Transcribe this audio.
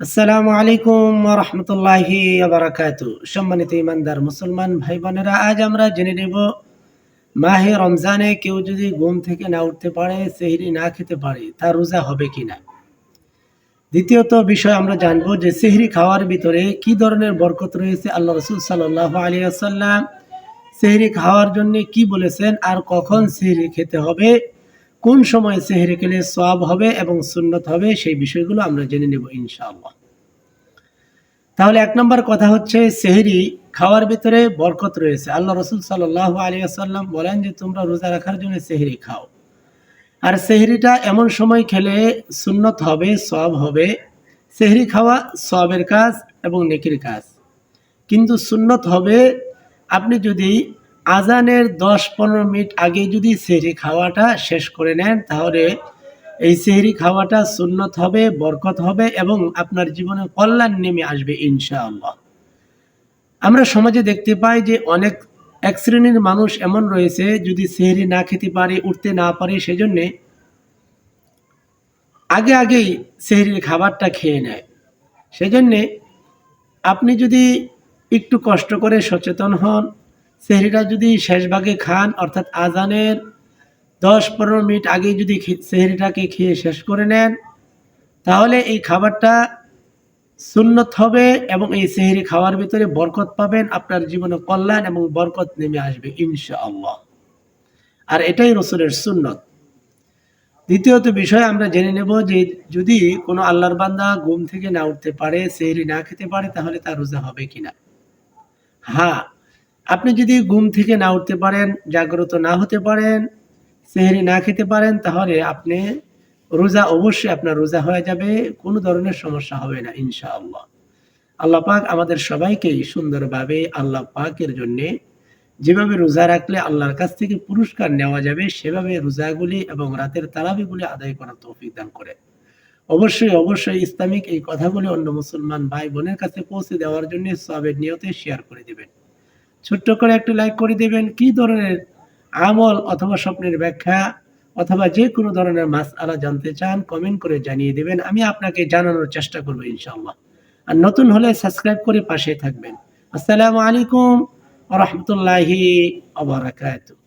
আসসালামু আলাইকুম রহমতুল্লাহি বারাকাতু সম্মানিত ইমানদার মুসলমান ভাই বোনেরা আজ আমরা জেনে নেব, মাহে রমজানে কেউ যদি ঘুম থেকে না উঠতে পারে, সেহরি না খেতে পারে, তার রোজা হবে কিনা? দ্বিতীয়ত বিষয় আমরা জানব যে সেহরি খাওয়ার ভিতরে কি ধরনের বরকত রয়েছে আল্লাহ রসুল সাল্লাহ আলী আসাল্লাম সেহরি খাওয়ার জন্য কি বলেছেন আর কখন সেহরি খেতে হবে? কোন সময় সেহরি খেলে সব হবে এবং সুন্নত হবে সেই বিষয়গুলো আমরা জেনে নেব ইনশাআল্লাহ। তাহলে এক নম্বর কথা হচ্ছে সেহরি খাওয়ার ভিতরে বরকত রয়েছে। আল্লাহ রসুল সাল্লাহ আসাল্লাম বলেন যে, তোমরা রোজা রাখার জন্য সেহরি খাও। আর সেহরিটা এমন সময় খেলে সুন্নত হবে সব হবে। সেহরি খাওয়া সবের কাজ এবং নেকির কাজ। কিন্তু সুন্নত হবে, আপনি যদি আজানের দশ পনেরো মিনিট আগে যদি সেহরি খাওয়াটা শেষ করে নেন, তাহলে এই সেহরি খাওয়াটা সুন্নত হবে, বরকত হবে এবং আপনার জীবনে কল্যাণ নেমে আসবে ইনশাআল্লাহ। আমরা সমাজে দেখতে পাই যে অনেক এক শ্রেণির মানুষ এমন রয়েছে, যদি সেহরি না খেতে পারে, উঠতে না পারে, সেজন্যে আগে আগেই সেহরির খাবারটা খেয়ে নেয়। সেজন্যে আপনি যদি একটু কষ্ট করে সচেতন হন সেহরিটা যদি শেষ ভাগে খান, অর্থাৎ আজানের দশ পনেরো মিনিট আগে যদি সেহরিটাকে খেয়ে শেষ করে নেন, তাহলে এই খাবারটা সুন্নত হবে এবং এই সেহরি খাওয়ার ভিতরে বরকত পাবেন, আপনার জীবনে কল্যাণ এবং বরকত নেমে আসবে, ইনশাআল্লাহ। আর এটাই রসুলের সুন্নত। দ্বিতীয়ত বিষয় আমরা জেনে নেব যে যদি কোনো আল্লাহর বান্দা ঘুম থেকে না উঠতে পারে, সেহরি না খেতে পারে, তাহলে তার রোজা হবে কিনা? হ্যাঁ আপনি যদি ঘুম থেকে না উঠতে পারেন, জাগ্রত না হতে পারেন, সেহরি না খেতে পারেন, তাহলে আপনি রোজা অবশ্যই আপনার রোজা হয়ে যাবে, কোনো ধরনের সমস্যা হবে না, ইনশাআল্লাহ। আল্লাহ পাক আমাদের সবাইকেই সুন্দরভাবে আল্লাহ পাকের জন্যে যেভাবে রোজা রাখলে আল্লাহর কাছ থেকে পুরস্কার নেওয়া যাবে, সেভাবে রোজাগুলি এবং রাতের তারাবিগুলি আদায় করার তৌফিক দান করে। অবশ্যই অবশ্যই ইসলামিক এই কথাগুলি অন্য মুসলমান ভাই বোনের কাছে পৌঁছে দেওয়ার জন্য সবের নিয়তে শেয়ার করে দিবেন। ছোট্ট করে একটু লাইক করে দেবেন। কি ধরনের আমল অথবা স্বপ্নের ব্যাখ্যা অথবা যে কোনো ধরনের মাস আলা জানতে চান কমেন্ট করে জানিয়ে দেবেন। আমি আপনাকে জানানোর চেষ্টা করব ইনশাল্লাহ আর নতুন হলে সাবস্ক্রাইব করে পাশে থাকবেন। আসসালামু আলাইকুম রহমতুল্লাহি আবরাকাতুহ